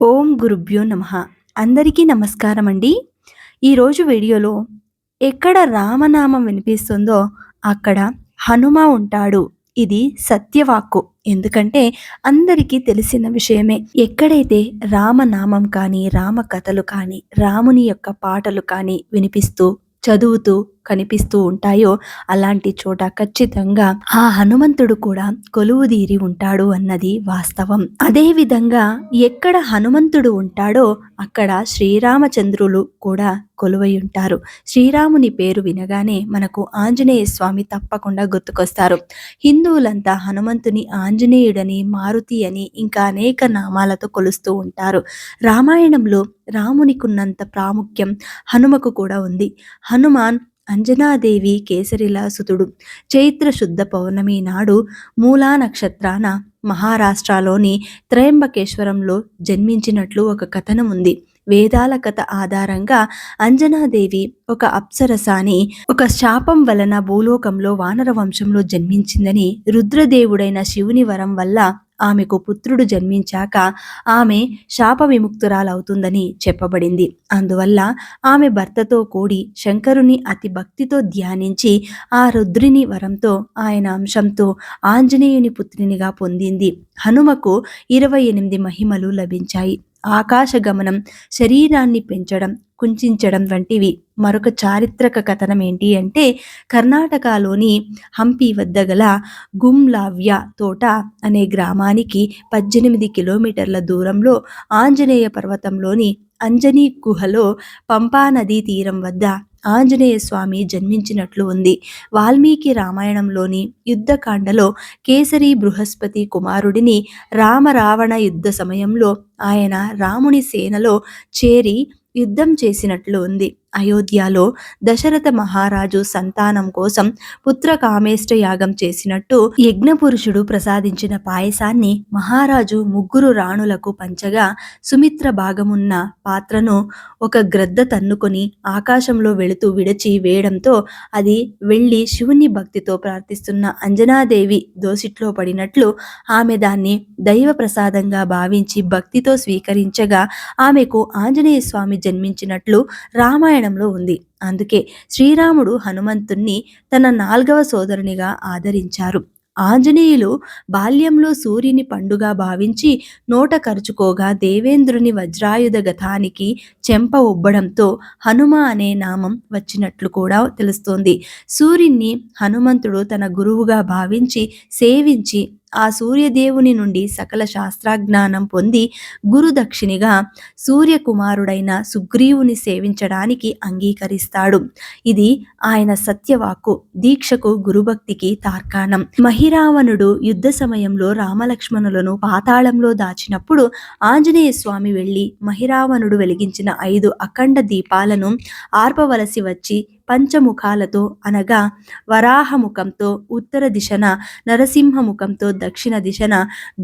ఓం గురుభ్యో నమ. అందరికీ నమస్కారం అండి ఈరోజు వీడియోలో ఎక్కడ రామనామం వినిపిస్తుందో అక్కడ హనుమ ఉంటాడు. ఇది సత్యవాక్కు. ఎందుకంటే అందరికీ తెలిసిన విషయమే. ఎక్కడైతే రామనామం కానీ రామ కథలు కానీ రాముని యొక్క పాటలు కానీ వినిపిస్తూ చదువుతూ కనిపిస్తూ ఉంటాయో అలాంటి చోట ఖచ్చితంగా ఆ హనుమంతుడు కూడా కొలువుదీరి ఉంటాడు అన్నది వాస్తవం. అదేవిధంగా ఎక్కడ హనుమంతుడు ఉంటాడో అక్కడ శ్రీరామచంద్రులు కూడా కొలువై ఉంటారు. శ్రీరాముని పేరు వినగానే మనకు ఆంజనేయ స్వామి తప్పకుండా గుర్తుకొస్తారు. హిందువులంతా హనుమంతుని ఆంజనేయుడని మారుతి అని ఇంకా అనేక నామాలతో కొలుస్తూ ఉంటారు. రామాయణంలో రామునికున్నంత ప్రాముఖ్యం హనుమకు కూడా ఉంది. హనుమాన్ అంజనాదేవి కేసరిలాసుతుడు. చైత్ర శుద్ధ పౌర్ణమి నాడు మూలా నక్షత్రాన మహారాష్ట్రలోని త్రయంబకేశ్వరంలో జన్మించినట్లు ఒక కథనం ఉంది. వేదాల కథ ఆధారంగా అంజనాదేవి ఒక అప్సరసాని ఒక శాపం వలన భూలోకంలో వానర వంశంలో జన్మించిందని రుద్రదేవుడైన శివుని వరం వల్ల ఆమెకు పుత్రుడు జన్మించాక ఆమె శాప విముక్తురాలవుతుందని చెప్పబడింది. అందువల్ల ఆమె భర్తతో కూడి శంకరుని అతి భక్తితో ధ్యానించి ఆ రుద్రిని వరంతో ఆయన అంశంతో ఆంజనేయుని పుత్రినిగా పొందింది. హనుమకు ఇరవై ఎనిమిది మహిమలు లభించాయి. ఆకాశ గమనం శరీరాన్ని పెంచడం కుంచడం వంటివి. మరొక చారిత్రక కథనం ఏంటి అంటే కర్ణాటకలోని హంపి వద్ద గల గుమ్లావ్య తోట అనే గ్రామానికి పద్దెనిమిది కిలోమీటర్ల దూరంలో ఆంజనేయ పర్వతంలోని అంజనీ గుహలో పంపా నదీ తీరం వద్ద ఆంజనేయ స్వామి జన్మించినట్లు ఉంది. వాల్మీకి రామాయణంలోని యుద్ధకాండలో కేసరి బృహస్పతి కుమారుడిని రామరావణ యుద్ధ సమయంలో ఆయన రాముని సేనలో చేరి యుద్ధం చేసినట్లు ఉంది. అయోధ్యలో దశరథ మహారాజు సంతానం కోసం పుత్ర కామేష్ట యాగం చేసినట్టు యజ్ఞపురుషుడు ప్రసాదించిన పాయసాన్ని మహారాజు ముగ్గురు రాణులకు పంచగా సుమిత్ర భాగమున్న పాత్రను ఒక గ్రద్ద తన్నుకొని ఆకాశంలో వెళుతూ విడచి వేయడంతో అది వెళ్ళి శివుని భక్తితో ప్రార్థిస్తున్న అంజనాదేవి దోసిట్లో పడినట్లు ఆమె దాన్ని దైవ ప్రసాదంగా భావించి భక్తితో స్వీకరించగా ఆమెకు ఆంజనేయ స్వామి జన్మించినట్లు రామాయణ రామాయణంలో ఉంది. అందుకే శ్రీరాముడు హనుమంతుణ్ణి తన నాల్గవ సోదరునిగా ఆదరించారు. ఆంజనేయులు బాల్యంలో సూర్యుని పండుగ భావించి నోట కరుచుకోగా దేవేంద్రుని వజ్రాయుధ గతానికి చెంప ఉబ్బడంతో హనుమ అనే నామం వచ్చినట్లు కూడా తెలుస్తోంది. సూర్యుని హనుమంతుడు తన గురువుగా భావించి సేవించి ఆ సూర్యదేవుని నుండి సకల శాస్త్రాజ్ఞానం పొంది గురుదక్షిణిగా సూర్యకుమారుడైన సుగ్రీవుని సేవించడానికి అంగీకరిస్తాడు. ఇది ఆయన సత్యవాక్కు దీక్షకు గురుభక్తికి తార్కాణం. మహిరావణుడు యుద్ధ సమయంలో రామలక్ష్మణులను పాతాళంలో దాచినప్పుడు ఆంజనేయ స్వామి వెళ్ళి మహిరావణుడు వెలిగించిన ఐదు అఖండ దీపాలను ఆర్పవలసి వచ్చి పంచముఖాలతో అనగా వరాహముఖంతో ఉత్తర దిశన నరసింహముఖంతో దక్షిణ దిశన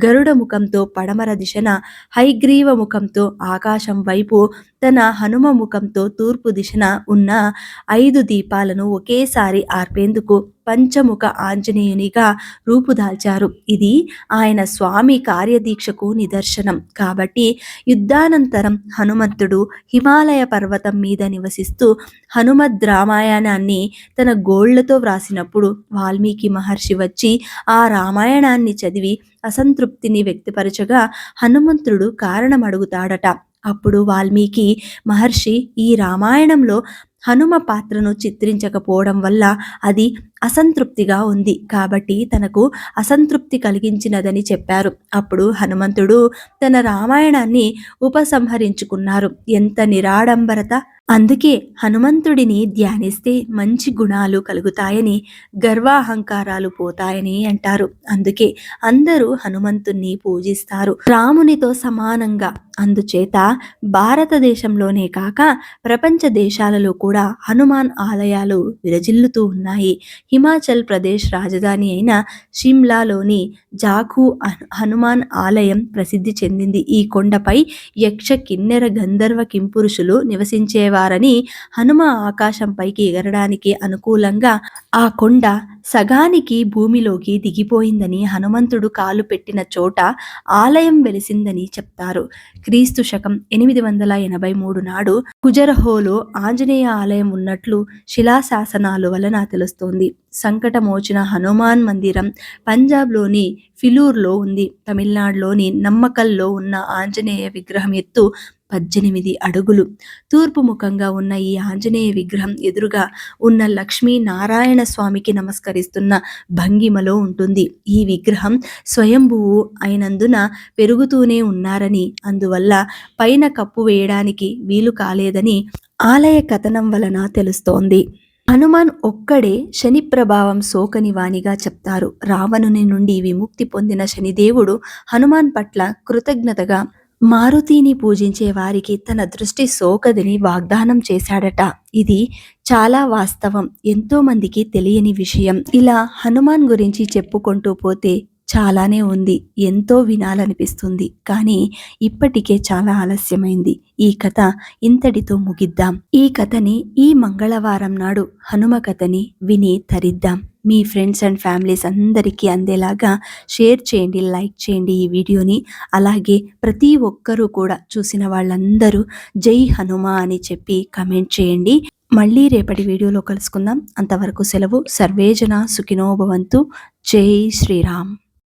గరుడ ముఖంతో పడమర దిశన హైగ్రీవ ముఖంతో ఆకాశం వైపు తన హనుమ ముఖంతో తూర్పు దిశన ఉన్న ఐదు దీపాలను ఒకేసారి ఆర్పేందుకు పంచముఖ ఆంజనేయునిగా రూపుదాల్చారు. ఇది ఆయన స్వామి కార్యదీక్షకు నిదర్శనం. కాబట్టి యుద్ధానంతరం హనుమంతుడు హిమాలయ పర్వతం మీద నివసిస్తూ హనుమద్ రామాయణాన్ని తన గోళ్ళతో వ్రాసినప్పుడు వాల్మీకి మహర్షి వచ్చి ఆ రామాయణాన్ని చదివి అసంతృప్తిని వ్యక్తపరచగా హనుమంతుడు కారణం అడుగుతాడట అప్పుడు వాల్మీకి మహర్షి ఈ రామాయణంలో హనుమ పాత్రను చిత్రించకపోవడం వల్ల అది అసంతృప్తిగా ఉంది. కాబట్టి తనకు అసంతృప్తి కలిగించినదని చెప్పారు. అప్పుడు హనుమంతుడు తన రామాయణాన్ని ఉపసంహరించుకున్నారు. ఎంత నిరాడంబరత అందుకే హనుమంతుడిని ధ్యానిస్తే మంచి గుణాలు కలుగుతాయని గర్వాహంకారాలు పోతాయని అంటారు. అందుకే అందరూ హనుమంతుణ్ణి పూజిస్తారు. రామునితో సమానంగా. అందుచేత భారతదేశంలోనే కాక ప్రపంచ దేశాలలో కూడా హనుమాన్ ఆలయాలు విరజిల్లుతూ ఉన్నాయి. హిమాచల్ ప్రదేశ్ రాజధాని అయిన షిమ్లాలోని జాఖు హనుమాన్ ఆలయం ప్రసిద్ధి చెందింది. ఈ కొండపై యక్ష కిన్నెర గంధర్వ కింపురుషులు నివసించేవారు. వారని హనుమ ఆకాశంపైకి ఎగరడానికి అనుకూలంగా ఆ కొండ సగానికి భూమిలోకి దిగిపోయిందని హనుమంతుడు కాలు పెట్టిన చోట ఆలయం వెలిసిందని చెప్తారు. క్రీస్తు శకం ఎనిమిది వందల ఎనభై మూడు నాడు కుజరహోలో ఆంజనేయ ఆలయం ఉన్నట్లు శిలాశాసనాలు వలన తెలుస్తోంది. సంకటమోచన హనుమాన్ మందిరం పంజాబ్లోని ఫిలూర్లో ఉంది. తమిళనాడులోని నమ్మకల్లో ఉన్న ఆంజనేయ విగ్రహం ఎత్తు పద్దెనిమిది అడుగులు. తూర్పు ముఖంగా ఉన్న ఈ ఆంజనేయ విగ్రహం ఎదురుగా ఉన్న లక్ష్మీ నారాయణ స్వామికి నమస్కరిస్తున్న భంగిమలో ఉంటుంది. ఈ విగ్రహం స్వయంభువు అయినందున పెరుగుతూనే ఉన్నారని అందువల్ల పైన కప్పు వేయడానికి వీలు కాలేదని ఆలయ కథనం వలన తెలుస్తోంది. హనుమాన్ ఒక్కడే శని ప్రభావం సోకని వానిగా చెప్తారు. రావణుని నుండి విముక్తి పొందిన శనిదేవుడు హనుమాన్ పట్ల కృతజ్ఞతగా మారుతిని పూజించే వారికి తన దృష్టి సోకదని వాగ్దానం చేశాడట. ఇది చాలా వాస్తవం. ఎంతోమందికి తెలియని విషయం. ఇలా హనుమాన్ గురించి చెప్పుకుంటూ పోతే చాలానే ఉంది ఎంతో వినాలనిపిస్తుంది. కానీ ఇప్పటికే చాలా ఆలస్యమైంది. ఈ కథ ఇంతటితో ముగిద్దాం. ఈ కథని ఈ మంగళవారం నాడు హనుమ కథని విని తరిద్దాం. మీ ఫ్రెండ్స్ అండ్ ఫ్యామిలీస్ అందరికీ అందేలాగా షేర్ చేయండి లైక్ చేయండి ఈ వీడియోని. అలాగే ప్రతి ఒక్కరూ కూడా చూసిన వాళ్ళందరూ జై హనుమ అని చెప్పి కమెంట్ చేయండి. మళ్ళీ రేపటి వీడియోలో కలుసుకుందాం. అంతవరకు సెలవు. సర్వేజన సుఖినోభవంతు జై శ్రీరామ్.